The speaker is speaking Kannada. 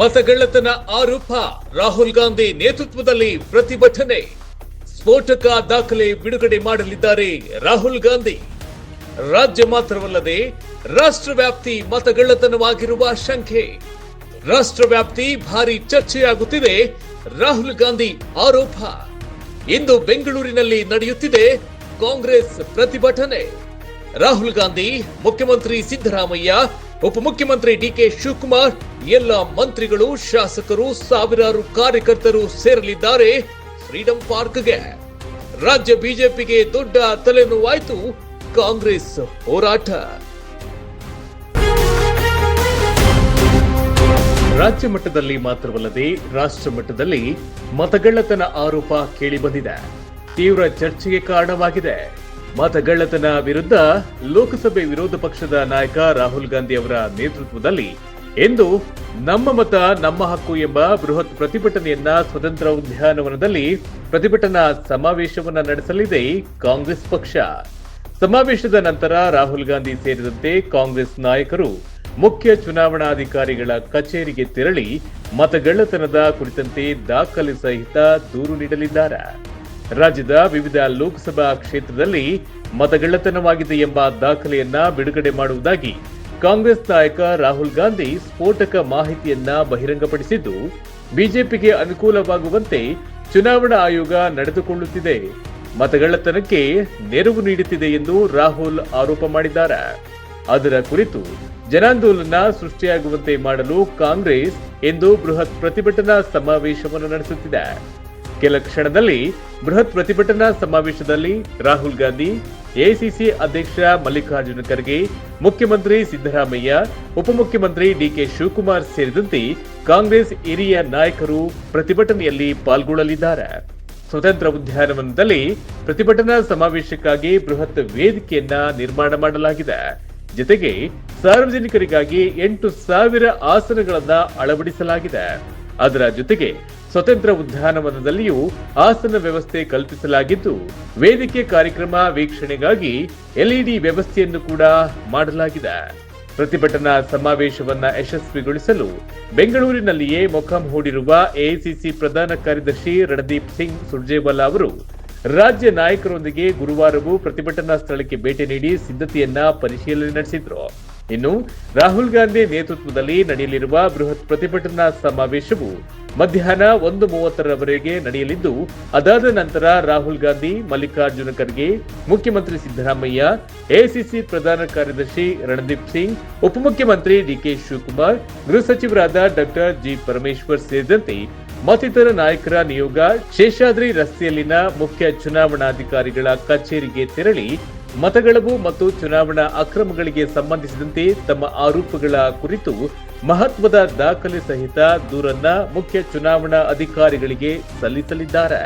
ಮತಗಳ್ಳತನ ಆರೋಪ. ರಾಹುಲ್ ಗಾಂಧಿ ನೇತೃತ್ವದಲ್ಲಿ ಪ್ರತಿಭಟನೆ. ಸ್ಫೋಟಕ ದಾಖಲೆ ಬಿಡುಗಡೆ ಮಾಡಲಿದ್ದಾರೆ ರಾಹುಲ್ ಗಾಂಧಿ. ರಾಜ್ಯ ಮಾತ್ರವಲ್ಲದೆ ರಾಷ್ಟ್ರವ್ಯಾಪ್ತಿ ಮತಗಳ್ಳತನವಾಗಿರುವ ಶಂಕೆ. ರಾಷ್ಟ್ರವ್ಯಾಪ್ತಿ ಭಾರಿ ಚರ್ಚೆಯಾಗುತ್ತಿದೆ ರಾಹುಲ್ ಗಾಂಧಿ ಆರೋಪ. ಇಂದು ಬೆಂಗಳೂರಿನಲ್ಲಿ ನಡೆಯುತ್ತಿದೆ ಕಾಂಗ್ರೆಸ್ ಪ್ರತಿಭಟನೆ. ರಾಹುಲ್ ಗಾಂಧಿ, ಮುಖ್ಯಮಂತ್ರಿ ಸಿದ್ದರಾಮಯ್ಯ, ಉಪಮುಖ್ಯಮಂತ್ರಿ ಡಿಕೆ ಶಿವಕುಮಾರ್, ಎಲ್ಲ ಮಂತ್ರಿಗಳು, ಶಾಸಕರು, ಸಾವಿರಾರು ಕಾರ್ಯಕರ್ತರು ಸೇರಲಿದ್ದಾರೆ ಫ್ರೀಡಂ ಪಾರ್ಕ್ಗೆ. ರಾಜ್ಯ ಬಿಜೆಪಿಗೆ ದೊಡ್ಡ ತಲೆನೋವಾಯಿತು ಕಾಂಗ್ರೆಸ್ ಹೋರಾಟ. ರಾಜ್ಯ ಮಟ್ಟದಲ್ಲಿ ಮಾತ್ರವಲ್ಲದೆ ರಾಷ್ಟ್ರ ಮಟ್ಟದಲ್ಲಿ ಮತಗಳ್ಳತನ ಆರೋಪ ಕೇಳಿಬಂದಿದೆ. ತೀವ್ರ ಚರ್ಚೆಗೆ ಕಾರಣವಾಗಿದೆ. ಮತಗಳ್ಳತನ ವಿರುದ್ಧ ಲೋಕಸಭೆ ವಿರೋಧ ಪಕ್ಷದ ನಾಯಕ ರಾಹುಲ್ ಗಾಂಧಿ ಅವರ ನೇತೃತ್ವದಲ್ಲಿ ಇಂದು ನಮ್ಮ ಮತ, ನಮ್ಮ ಹಕ್ಕು ಎಂಬ ಬೃಹತ್ ಪ್ರತಿಭಟನೆಯನ್ನ ಸ್ವತಂತ್ರ ಉದ್ಯಾನವನದಲ್ಲಿ ಪ್ರತಿಭಟನಾ ಸಮಾವೇಶವನ್ನ ನಡೆಸಲಿದೆ ಕಾಂಗ್ರೆಸ್ ಪಕ್ಷ. ಸಮಾವೇಶದ ನಂತರ ರಾಹುಲ್ ಗಾಂಧಿ ಸೇರಿದಂತೆ ಕಾಂಗ್ರೆಸ್ ನಾಯಕರು ಮುಖ್ಯ ಚುನಾವಣಾಧಿಕಾರಿಗಳ ಕಚೇರಿಗೆ ತೆರಳಿ ಮತಗಳ್ಳತನದ ಕುರಿತಂತೆ ದಾಖಲೆ ಸಹಿತ ದೂರು ನೀಡಲಿದ್ದಾರೆ. ರಾಜ್ಯದ ವಿವಿಧ ಲೋಕಸಭಾ ಕ್ಷೇತ್ರದಲ್ಲಿ ಮತಗಳ್ಳತನವಾಗಿದೆ ಎಂಬ ದಾಖಲೆಯನ್ನ ಬಿಡುಗಡೆ ಮಾಡುವುದಾಗಿ ಕಾಂಗ್ರೆಸ್ ನಾಯಕ ರಾಹುಲ್ ಗಾಂಧಿ ಸ್ಫೋಟಕ ಮಾಹಿತಿಯನ್ನ ಬಹಿರಂಗಪಡಿಸಿದ್ದು, ಬಿಜೆಪಿಗೆ ಅನುಕೂಲವಾಗುವಂತೆ ಚುನಾವಣಾ ಆಯೋಗ ನಡೆದುಕೊಳ್ಳುತ್ತಿದೆ. ಮತಗಳ್ಳತನಕ್ಕೆ ನೆರವು ನೀಡುತ್ತಿದೆ ಎಂದು ರಾಹುಲ್ ಆರೋಪ ಮಾಡಿದ್ದಾರೆ. ಅದರ ಕುರಿತು ಜನಾಂದೋಲನ ಸೃಷ್ಟಿಯಾಗುವಂತೆ ಮಾಡಲು ಕಾಂಗ್ರೆಸ್ ಎಂದು ಬೃಹತ್ ಪ್ರತಿಭಟನಾ ಸಮಾವೇಶವನ್ನು ನಡೆಸುತ್ತಿದೆ. ಕೆಲ ಕ್ಷಣದಲ್ಲಿ ಬೃಹತ್ ಪ್ರತಿಭಟನಾ ಸಮಾವೇಶದಲ್ಲಿ ರಾಹುಲ್ ಗಾಂಧಿ, ಎಐಸಿಸಿ ಅಧ್ಯಕ್ಷ ಮಲ್ಲಿಕಾರ್ಜುನ ಖರ್ಗೆ, ಮುಖ್ಯಮಂತ್ರಿ ಸಿದ್ದರಾಮಯ್ಯ, ಉಪಮುಖ್ಯಮಂತ್ರಿ ಡಿಕೆ ಶಿವಕುಮಾರ್ ಸೇರಿದಂತೆ ಕಾಂಗ್ರೆಸ್ ಹಿರಿಯ ನಾಯಕರು ಪ್ರತಿಭಟನೆಯಲ್ಲಿ ಪಾಲ್ಗೊಳ್ಳಲಿದ್ದಾರೆ. ಸ್ವತಂತ್ರ ಉದ್ಯಾನವನದಲ್ಲಿ ಪ್ರತಿಭಟನಾ ಸಮಾವೇಶಕ್ಕಾಗಿ ಬೃಹತ್ ವೇದಿಕೆಯನ್ನ ನಿರ್ಮಾಣ ಮಾಡಲಾಗಿದೆ. ಜೊತೆಗೆ ಸಾರ್ವಜನಿಕರಿಗಾಗಿ ಎಂಟು ಸಾವಿರ ಆಸನಗಳನ್ನ ಅಳವಡಿಸಲಾಗಿದೆ. ಅದರ ಜೊತೆಗೆ ಸ್ವತಂತ್ರ ಉದ್ಯಾನವನದಲ್ಲಿಯೂ ಆಸನ ವ್ಯವಸ್ಥೆ ಕಲ್ಪಿಸಲಾಗಿದ್ದು, ವೇದಿಕೆ ಕಾರ್ಯಕ್ರಮ ವೀಕ್ಷಣೆಗಾಗಿ ಎಲ್ಇಡಿ ವ್ಯವಸ್ಥೆಯನ್ನು ಕೂಡ ಮಾಡಲಾಗಿದೆ. ಪ್ರತಿಭಟನಾ ಸಮಾವೇಶವನ್ನ ಯಶಸ್ವಿಗೊಳಿಸಲು ಬೆಂಗಳೂರಿನಲ್ಲಿಯೇ ಮೊಖಂ ಹೂಡಿರುವ ಎಐಸಿಸಿ ಪ್ರಧಾನ ಕಾರ್ಯದರ್ಶಿ ರಣದೀಪ್ ಸಿಂಗ್ ಸುರ್ಜೇವಾಲಾ ಅವರು ರಾಜ್ಯ ನಾಯಕರೊಂದಿಗೆ ಗುರುವಾರವೂ ಪ್ರತಿಭಟನಾ ಸ್ಥಳಕ್ಕೆ ಭೇಟಿ ನೀಡಿ ಸಿದ್ಧತೆಯನ್ನ ಪರಿಶೀಲನೆ ನಡೆಸಿದ್ರು. ಇನ್ನು ರಾಹುಲ್ ಗಾಂಧಿ ನೇತೃತ್ವದಲ್ಲಿ ನಡೆಯಲಿರುವ ಬೃಹತ್ ಪ್ರತಿಭಟನಾ ಸಮಾವೇಶವು ಮಧ್ಯಾಹ್ನ ಒಂದು ಮೂವತ್ತರವರೆಗೆ ನಡೆಯಲಿದ್ದು, ಅದಾದ ನಂತರ ರಾಹುಲ್ ಗಾಂಧಿ, ಮಲ್ಲಿಕಾರ್ಜುನ ಖರ್ಗೆ, ಮುಖ್ಯಮಂತ್ರಿ ಸಿದ್ದರಾಮಯ್ಯ, ಎಐಸಿಸಿ ಪ್ರಧಾನ ಕಾರ್ಯದರ್ಶಿ ರಣದೀಪ್ ಸಿಂಗ್, ಉಪಮುಖ್ಯಮಂತ್ರಿ ಡಿಕೆ ಶಿವಕುಮಾರ್, ಗೃಹ ಸಚಿವರಾದ ಡಾಕ್ಟರ್ ಜಿ ಪರಮೇಶ್ವರ್ ಸೇರಿದಂತೆ ಮತ್ತಿತರ ನಾಯಕರ ನಿಯೋಗ ಶೇಷಾದ್ರಿ ರಸ್ತೆಯಲ್ಲಿನ ಮುಖ್ಯ ಚುನಾವಣಾಧಿಕಾರಿಗಳ ಕಚೇರಿಗೆ ತೆರಳಿ ಮತಗಳವು ಮತ್ತು ಚುನಾವಣಾ ಅಕ್ರಮಗಳಿಗೆ ಸಂಬಂಧಿಸಿದಂತೆ ತಮ್ಮ ಆರೋಪಗಳ ಕುರಿತು ಮಹತ್ವದ ದಾಖಲೆ ಸಹಿತ ದೂರನ್ನ ಮುಖ್ಯ ಚುನಾವಣಾ ಅಧಿಕಾರಿಗಳಿಗೆ ಸಲ್ಲಿಸಲಿದ್ದಾರೆ.